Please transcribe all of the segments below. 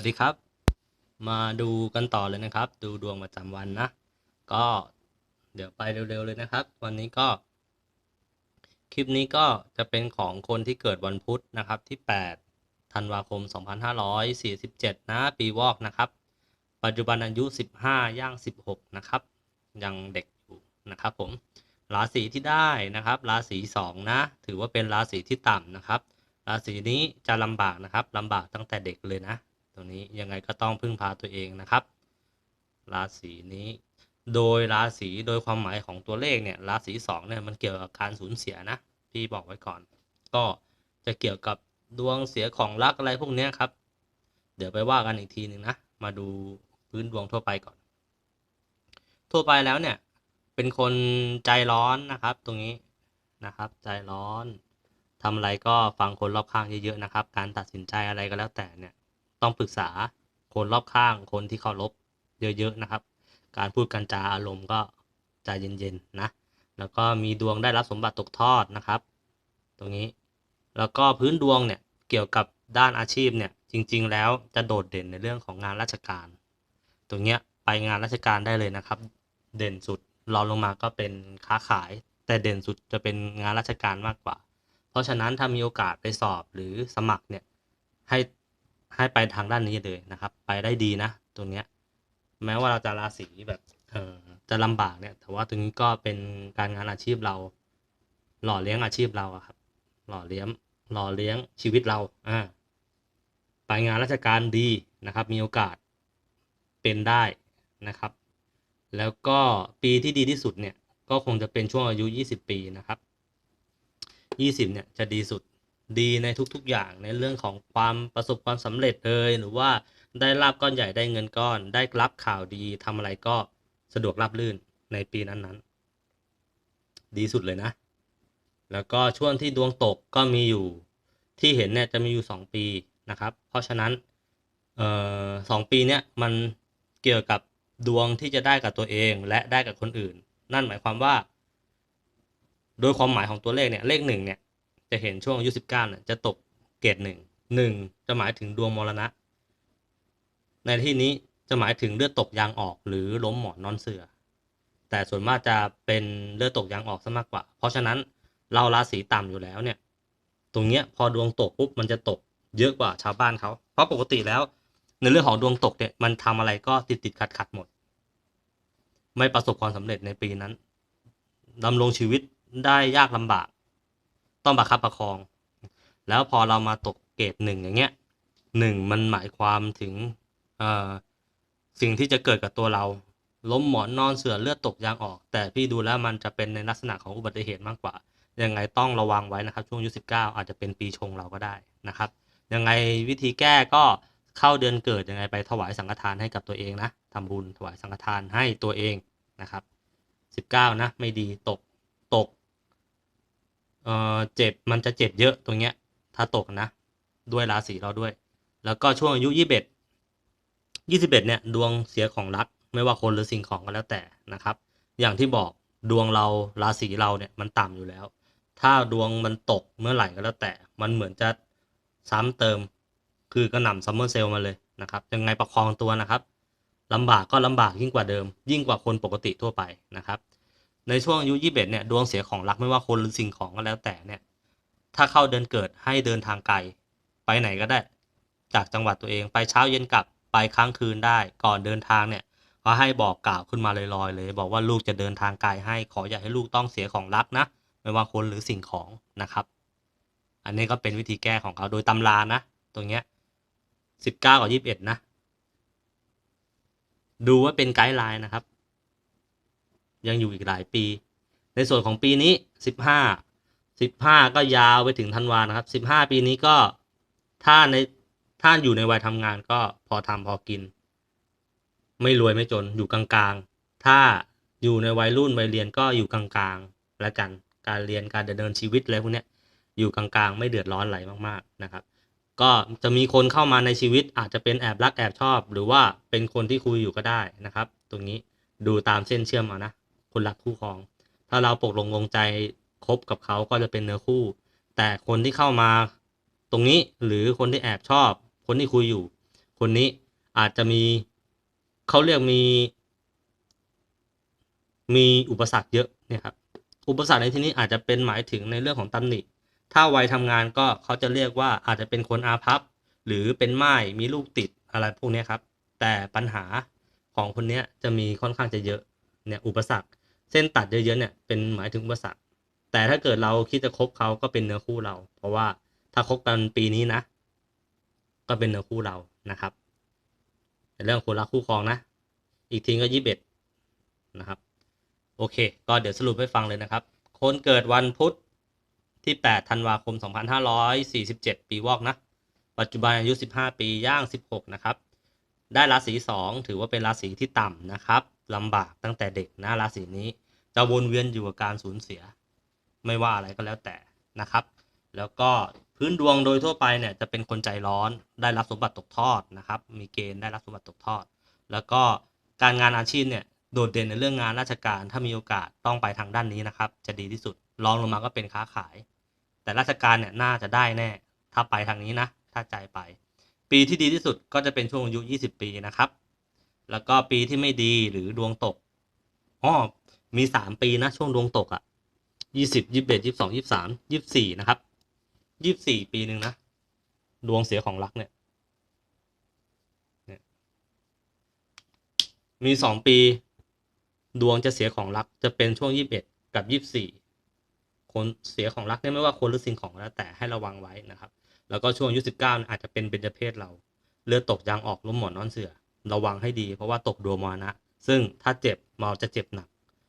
สวัสดีครับ มาดูกันต่อเลยนะครับ ดูดวงประจำวันนะ ก็เดี๋ยวไปเร็วๆเลยนะครับ วันนี้ก็ คลิปนี้ก็จะเป็นของคนที่เกิดวันพุธนะครับที่ 8 ธันวาคม 2547 นะ ปีวอกนะครับ ปัจจุบันอายุ 15 ย่าง 16 นะครับ ยังเด็กอยู่นะครับผม ราศีที่ได้นะครับ ราศี 2 นะ ถือว่าเป็นราศีที่ต่ำนะครับ ราศีนี้จะลำบากนะครับลำบากตั้งแต่เด็กเลยนะ รงนี้ยังไงก็ต้องพึ่งพาตัวเองนะครับ ราศีนี้ โดยราศีโดยความหมายของตัวเลขเนี่ยราศีสองเนี่ยมันเกี่ยวกับการสูญเสียนะพี่บอกไว้ก่อน ก็จะเกี่ยวกับดวงเสียของรักอะไรพวกนี้ครับ เดี๋ยวไปว่ากันอีกทีหนึ่งนะ มาดูพื้นดวงทั่วไปก่อน ทั่วไปแล้วเนี่ย เป็นคนใจร้อนนะครับ ตรงนี้นะครับ ใจร้อนทำอะไรก็ฟังคนรอบข้างเยอะๆนะครับ การตัดสินใจอะไรก็แล้วแต่เนี่ย ต้องปรึกษาคนรอบข้างคนที่เคารพเยอะๆนะครับ การพูดกันจาอารมณ์ก็ใจเย็นๆนะ แล้วก็มีดวงได้รับสมบัติตกทอดนะครับ ตรงนี้ แล้วก็พื้นดวงเนี่ยเกี่ยวกับด้านอาชีพเนี่ยจริง ๆ แล้วจะโดดเด่นในเรื่องของงานราชการ ตรงเนี้ยไปงานราชการได้เลยนะครับ เด่นสุดรองลงมาก็เป็นค้าขาย แต่เด่นสุดจะเป็นงานราชการมากกว่า เพราะฉะนั้นถ้ามีโอกาสไปสอบหรือสมัครเนี่ยให้ ให้ไปทางด้านนี้เลยนะครับ ไปได้ดีนะตรงเนี้ยแม้ว่าเราจะราศีแบบเออจะลำบากเนี่ย แต่ว่าตรงนี้ก็เป็นการงานอาชีพเรา หล่อเลี้ยงอาชีพเราครับ หล่อเลี้ยงหล่อเลี้ยงชีวิตเราอ่าไปงานราชการดีนะครับ มีโอกาสเป็นได้นะครับ แล้วก็ปีที่ดีที่สุดเนี่ย ก็คงจะเป็นช่วงอายุ 20 ปีนะครับ 20เนี่ยจะดีสุด ดีในทุกๆอย่างในเรื่องของความประสบความสำเร็จเลย หรือว่าได้ลาบก้อนใหญ่ได้เงินก้อน ได้รับข่าวดีทำอะไรก็สะดวกราบรื่นในปีนั้นๆ ดีสุดเลยนะ แล้วก็ช่วงที่ดวงตกก็มีอยู่ที่เห็นเนี่ยจะมีอยู่ 2 ปีนะครับ เพราะฉะนั้นเอ่อสองปีเนี่ยมันเกี่ยวกับดวงที่จะได้กับตัวเองและได้กับคนอื่น นั่นหมายความว่า โดยความหมายของตัวเลขเนี่ยเลขหนึ่งเนี่ย จะเห็นช่วงอายุสิบเก้าเนี่ยจะตกเกรดหนึ่งหนึ่งจะหมายถึงดวงมรณะ ในที่นี้จะหมายถึงเลือดตกยางออกหรือล้มหมอนนอนเสือแต่ส่วนมากจะเป็นเลือดตกยางออกซะมากกว่า เพราะฉะนั้นเราราศีต่ำอยู่แล้วเนี่ย ตรงเนี้ยพอดวงตกปุ๊บมันจะตกเยอะกว่าชาวบ้านเขาเพราะปกติแล้ว ในเรื่องของดวงตกเนี่ยมันทำอะไรก็ติดติดขัดขัดหมด ไม่ประสบความสำเร็จในปีนั้นดำรงชีวิตได้ยากลำบาก ต้องประคับประคอง แล้วพอเรามาตกเกรดหนึ่งอย่างเงี้ยหนึ่งมันหมายความถึงสิ่งที่จะเกิดกับตัวเรา ล้มหมอนนอนเสือเลือดตกยางออก แต่พี่ดูแล้วมันจะเป็นในลักษณะของอุบัติเหตุมากกว่า ยังไงต้องระวังไว้นะครับ ช่วงอายุสิบเก้าอาจจะเป็นปีชงเราก็ได้นะครับ ยังไงวิธีแก้ก็เข้าเดือนเกิดยังไงไปถวายสังฆทานให้กับตัวเองนะทำบุญถวายสังฆทานให้ตัวเองนะครับสิบเก้านะไม่ดีตก เออเจ็บมันจะเจ็บเยอะตรงเนี้ย ถ้าตกนะ ด้วยราศีเราด้วย แล้วก็ช่วงอายุยี่สิบเอ็ดยี่สิบเอ็ดเนี่ยดวงเสียของรัก ไม่ว่าคนหรือสิ่งของก็แล้วแต่นะครับ อย่างที่บอกดวงเราราศีเราเนี่ยมันต่ำอยู่แล้ว ถ้าดวงมันตกเมื่อไหร่ก็แล้วแต่ มันเหมือนจะซ้ำเติม คือกระหน่ำซัมเมอร์เซลมาเลยนะครับยังไงประคองตัวนะครับลำบากก็ลำบากยิ่งกว่าเดิม ยิ่งกว่าคนปกติทั่วไปนะครับ ในช่วงอายุ21เนี่ยดวงเสียของรักไม่ว่าคนหรือสิ่งของก็แล้วแต่เนี่ยถ้าเข้าเดือนเกิดให้เดินทางไกลไปไหนก็ได้ จากจังหวัดตัวเองไปเช้าเย็นกลับไปค้างคืนได้ ก่อนเดินทางเนี่ยก็ให้บอกกล่าวขึ้นมาลอยๆเลย บอกว่าลูกจะเดินทางไกลให้ขออย่าให้ลูกต้องเสียของรักนะไม่ว่าคนหรือสิ่งของนะครับ อันนี้ก็เป็นวิธีแก้ของเขาโดยตำรานะตรงเนี้ยสิบเก้ากับยี่สิบเอ็ดนะ ดูว่าเป็นไกด์ไลน์นะครับ ยังอยู่อีกหลายปี ในส่วนของปีนี้สิบห้าสิบห้าก็ยาวไปถึงธันวานะครับสิบห้าปีนี้ก็ถ้าในถ้าอยู่ในวัยทำงานก็พอทำพอกิน ไม่รวยไม่จนอยู่กลางๆ ถ้าอยู่ในวัยรุ่นวัยเรียนก็อยู่กลางๆแล้วกันการเรียนการดำเนินชีวิตอะไรพวกนี้อยู่กลางๆ ไม่เดือดร้อนอะไรมากๆนะครับ ก็จะมีคนเข้ามาในชีวิตอาจจะเป็นแอบรักแอบชอบ หรือว่าเป็นคนที่คุยอยู่ก็ได้นะครับ ตรงนี้ดูตามเส้นเชื่อมเอานะ คนรักคู่ครอง ถ้าเราปกลงลงใจคบกับเขาก็จะเป็นเนื้อคู่ แต่คนที่เข้ามาตรงนี้หรือคนที่แอบชอบ คนที่คุยอยู่ คนนี้อาจจะมีเขาเรียกมี มีอุปสรรคเยอะเนี่ยครับอุปสรรคในที่นี้อาจจะเป็นหมายถึงในเรื่องของตำหนิ ถ้าวัยทำงานก็เขาจะเรียกว่าอาจจะเป็นคนอาภัพ หรือเป็นไม้มีลูกติดอะไรพวกนี้ครับ แต่ปัญหาของคนนี้จะมีค่อนข้างจะเยอะเนี่ยอุปสรรค เส้นตัดเยอะๆเนี่ยเป็นหมายถึงอุปสรรคแต่ถ้าเกิดเราคิดจะคบเขาก็เป็นเนื้อคู่เรา เพราะว่าถ้าคบกันปีนี้นะ ก็เป็นเนื้อคู่เรานะครับเรื่องคนรักคู่ครองนะ อีกทีก็ยี่สิบเอ็ดนะครับ โอเค ก็เดี๋ยวสรุปให้ฟังเลยนะครับ คนเกิดวันพุธที่ 8 ธันวาคม 2547 ปีวอกนะ ปัจจุบันอายุ 15 ปี ย่าง 16 นะครับ ได้ราศี2ถือว่าเป็นราศีที่ต่ำนะครับลำบากตั้งแต่เด็กนะราศีนี้จะวนเวียนอยู่กับการสูญเสีย ไม่ว่าอะไรก็แล้วแต่นะครับ แล้วก็พื้นดวงโดยทั่วไปเนี่ยจะเป็นคนใจร้อนได้รับสมบัติตกทอดนะครับ มีเกณฑ์ได้รับสมบัติตกทอด แล้วก็การงานอาชีพเนี่ยโดดเด่นในเรื่องงานราชการถ้ามีโอกาสต้องไปทางด้านนี้นะครับ จะดีที่สุดรองลงมาก็เป็นค้าขาย แต่ราชการเนี่ยน่าจะได้แน่ ถ้าไปทางนี้นะ ถ้าใจไป ปีที่ดีที่สุดก็จะเป็นช่วงอายุ 20 ปีนะครับ แล้วก็ปีที่ไม่ดีหรือดวงตกอ๋อมีสามปีนะ ช่วงดวงตกอะ่ะยี่สิบยี่สิบเอ็ดยี่สิบสองยี่สิบสามยี่สิบสี่นะครับยี่สิบสี่ปีหนึ่งนะ ดวงเสียของรักเนี่ยเนี่ยมีสองปี ดวงจะเสียของรักจะเป็นช่วงยี่สิบเอ็ดกับยี่สิบสี่ คนเสียของรักเนี่ยไม่ว่าคนหรือสิ่งของแล้วแต่ให้ระวังไว้นะครับ แล้วก็ช่วงอายุสิบเก้าอาจจะเป็นเบญจเพศเราเลือดตกยางออกล้มหมอนนอนเสือ ระวังให้ดี เพราะว่าตกดวงมรณะ ซึ่งถ้าเจ็บเราจะเจ็บหนัก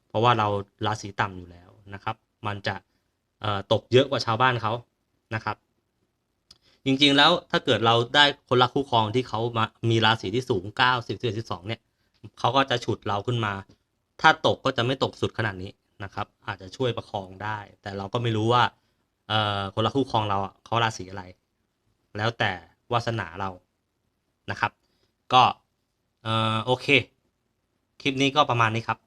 เพราะว่าเราราศีต่ำอยู่แล้วนะครับ มันจะตกเยอะกว่าชาวบ้านเขานะครับ จริงๆแล้วถ้าเกิดเราได้คนรักคู่ครองที่เขามามีราศีที่สูง9 10 11 12เนี่ยเขาก็จะฉุดเราขึ้นมา ถ้าตกก็จะไม่ตกสุดขนาดนี้ นะครับ อาจจะช่วยประคองได้ แต่เราก็ไม่รู้ว่าเอ่อคนละคู่ครองเราเขาราศีอะไร แล้วแต่วาสนาเรานะครับ ก็เอ่อโอเค คลิปนี้ก็ประมาณนี้ครับ